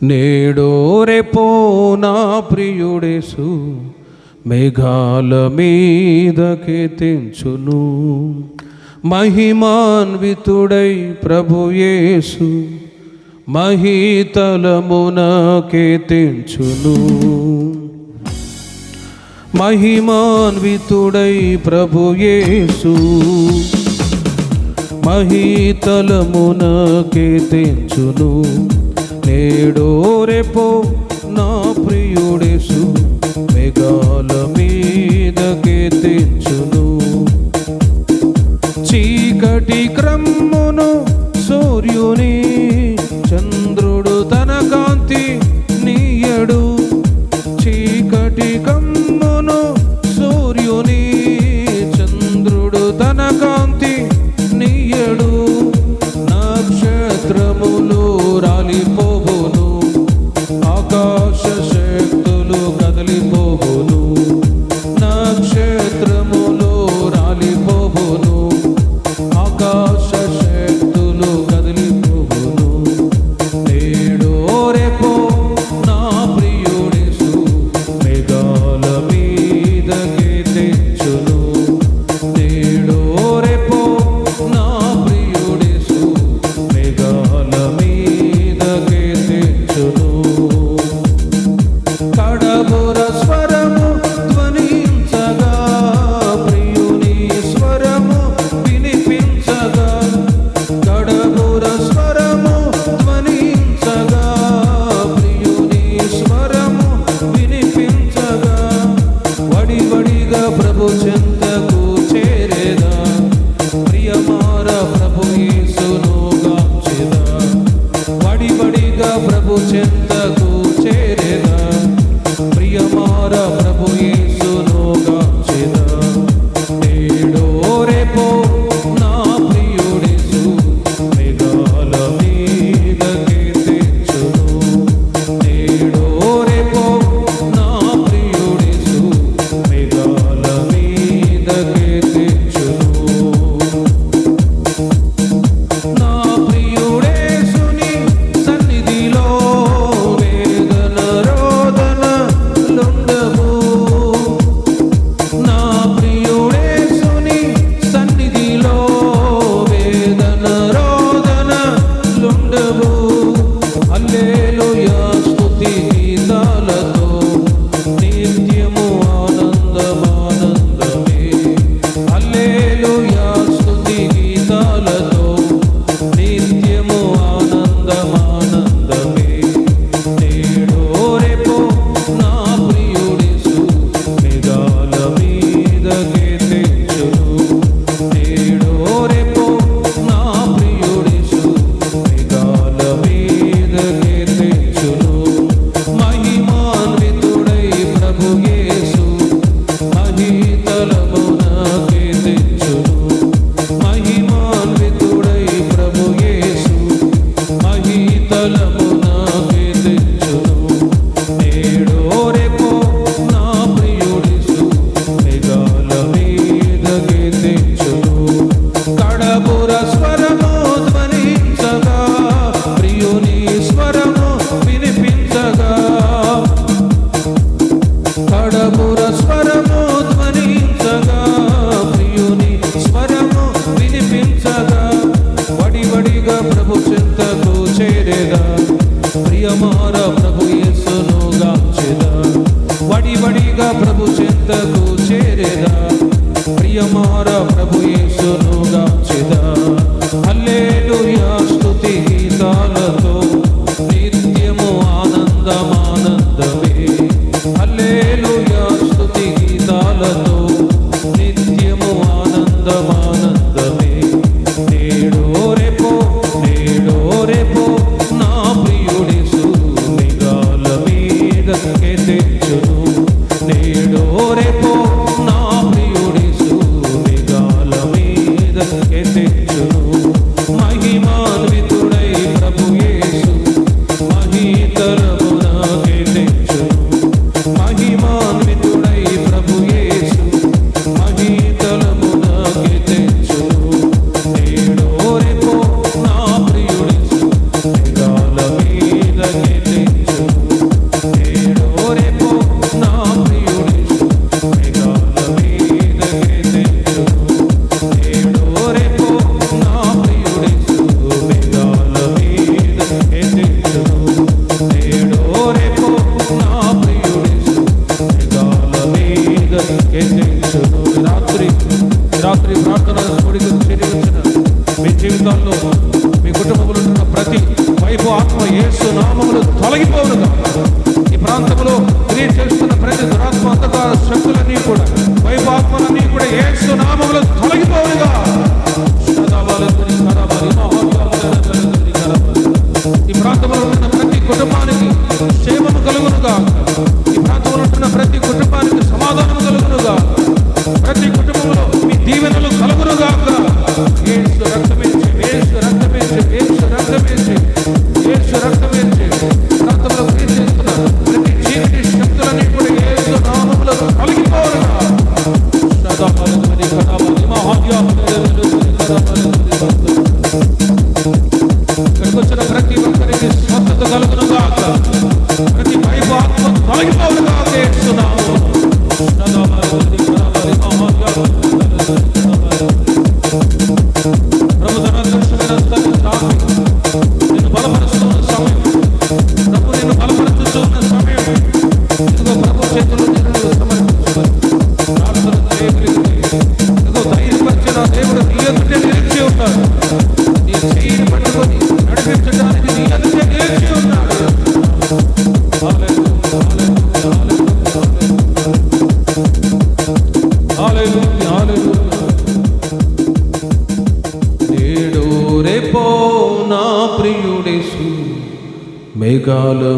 నేడో రేపో నా ప్రియుడేసు మేఘాల మీదకి తెంచును మహిమాన్వితుడై ప్రభుయేసు మహీతలమున కీర్తించును మహిమాన్వితుడై ప్రభుయేసు మహీతలమున కీర్తించును నేడో రేపో నా ప్రియుడేసు మెగా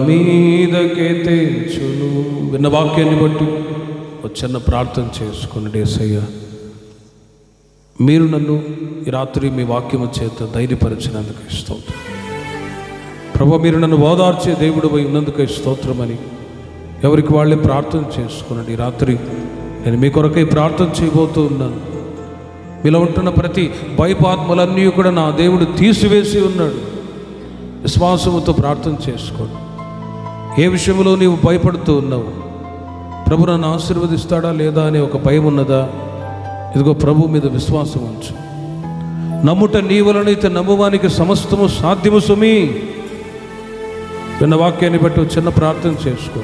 మీదకే తెంచును విన్న వాక్యాన్ని బట్టి ఒక చిన్న ప్రార్థన చేసుకుని డేసయ్య మీరు నన్ను ఈ రాత్రి మీ వాక్యము చేత ధైర్యపరిచినందుకు స్తోత్రం. ప్రభు మీరు నన్ను ఓదార్చే దేవుడు పోయి ఉన్నందుకు స్తోత్రమని ఎవరికి వాళ్ళే ప్రార్థన చేసుకునండి ఈ రాత్రి నేను మీ కొరకై ప్రార్థన చేయబోతూ ఉన్నాను. మీలో ఉంటున్న ప్రతి భయపాత్మలన్నీ కూడా నా దేవుడు తీసివేసి ఉన్నాడు. విశ్వాసముతో ప్రార్థన చేసుకోండి. ఏ విషయంలో నీవు భయపడుతూ ఉన్నావు? ప్రభు నన్ను ఆశీర్వదిస్తాడా లేదా అనే ఒక భయం ఉన్నదా? ఇదిగో ప్రభు మీద విశ్వాసం ఉంచు. నమ్ముట నీ వలనైతే నమ్మువానికి సమస్తము సాధ్యము సుమి. విన్న వాక్యాన్ని బట్టి చిన్న ప్రార్థన చేసుకో.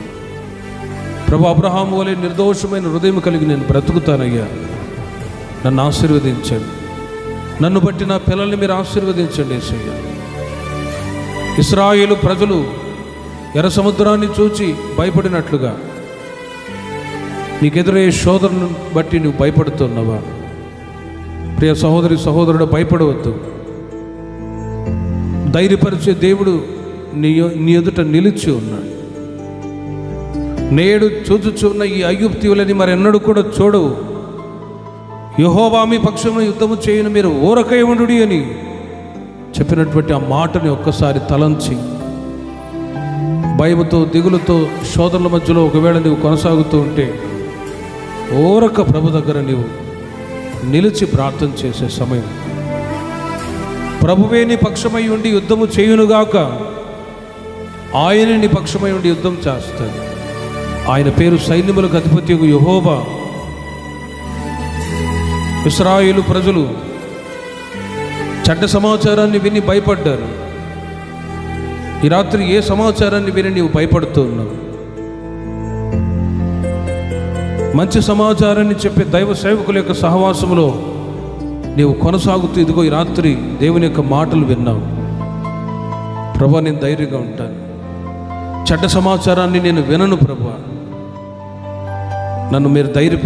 ప్రభు అబ్రహాము వలె నిర్దోషమైన హృదయం కలిగి నేను బ్రతుకుతానయ్యా. నన్ను ఆశీర్వదించండి. నన్ను బట్టి నా పిల్లల్ని మీరు ఆశీర్వదించండి ఏసయ్య ఇస్రాయేలు ప్రజలు ఎర్ర సముద్రాన్ని చూచి భయపడినట్లుగా. నీకెదురయ్యే శోధనను బట్టి నువ్వు భయపడుతున్నావా? ప్రియ సహోదరి సహోదరుడు భయపడవద్దు. ధైర్యపరిచే దేవుడు నీ నీ ఎదుట నిలిచి ఉన్నాడు. నేడు చూచుచున్న ఈ అయ్యుప్తివులని మరెన్నడూ కూడా చూడవు. యహోవామి పక్షంలో యుద్ధము చేయను మీరు ఊరకై ఉండు అని చెప్పినటువంటి ఆ మాటని ఒక్కసారి తలంచి భయముతో దిగులుతో శోధనల మధ్యలో ఒకవేళ నీవు కొనసాగుతూ ఉంటే ఓరక ప్రభు దగ్గర నీవు నిలిచి ప్రార్థన చేసే సమయం. ప్రభువే నీ పక్షమై ఉండి యుద్ధము చేయునుగాక ఆయన నీ పక్షమై ఉండి యుద్ధం చేస్తాడు. ఆయన పేరు సైన్యములకు అధిపతి యహోబా ఇస్రాయిలు ప్రజలు చెడ్డ సమాచారాన్ని విని భయపడ్డారు. ఈ రాత్రి ఏ సమాచారాన్ని విని నీవు భయపడుతూ ఉన్నావు? మంచి సమాచారాన్ని చెప్పే దైవ సేవకుల యొక్క సహవాసంలో నీవు కొనసాగుతూ ఇదిగో ఈ రాత్రి దేవుని యొక్క మాటలు విన్నావు. ప్రభా నేను ధైర్యంగా ఉంటాను. చెడ్డ సమాచారాన్ని నేను వినను ప్రభా. నన్ను మీరు ధైర్య